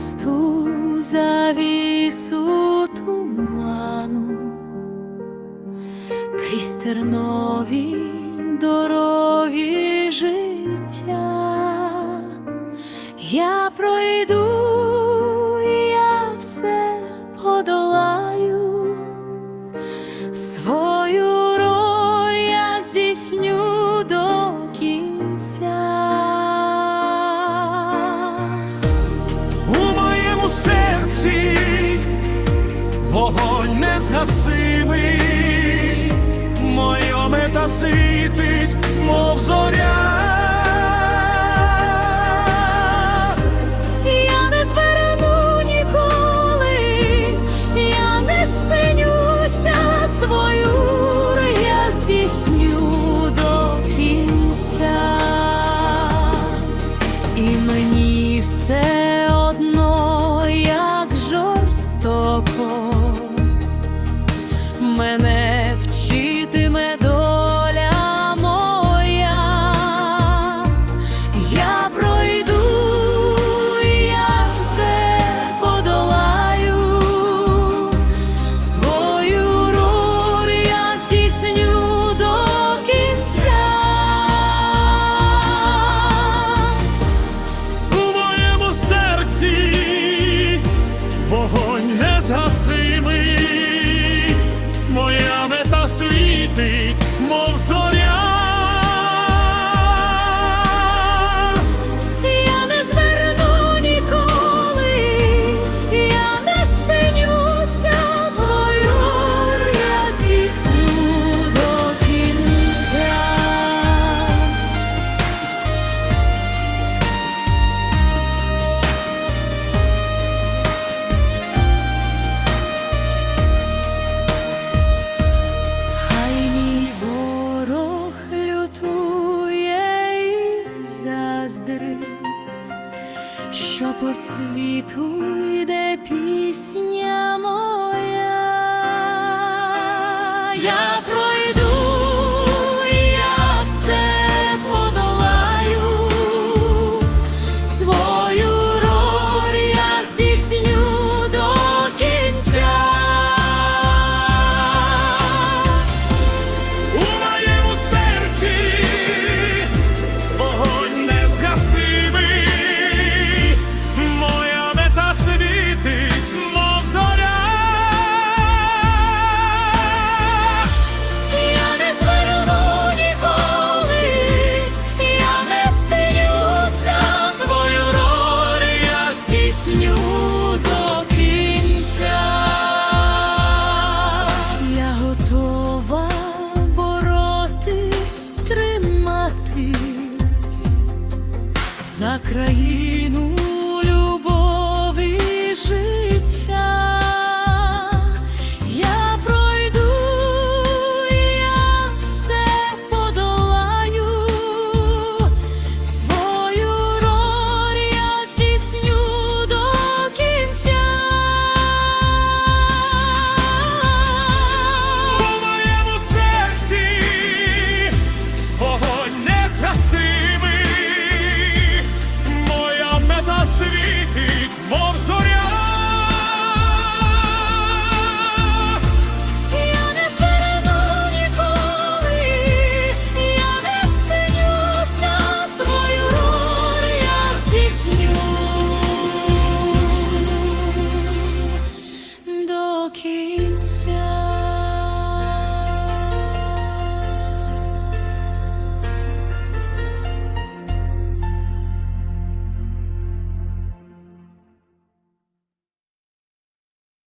Христу завісу туману, крізь тернові дороги життя, я пройду, я все подолаю. Незгасимий, моя мета світить, мов зоря. що по світу йде пісня моя. Я до кінця, я готова боротись, триматись за країну.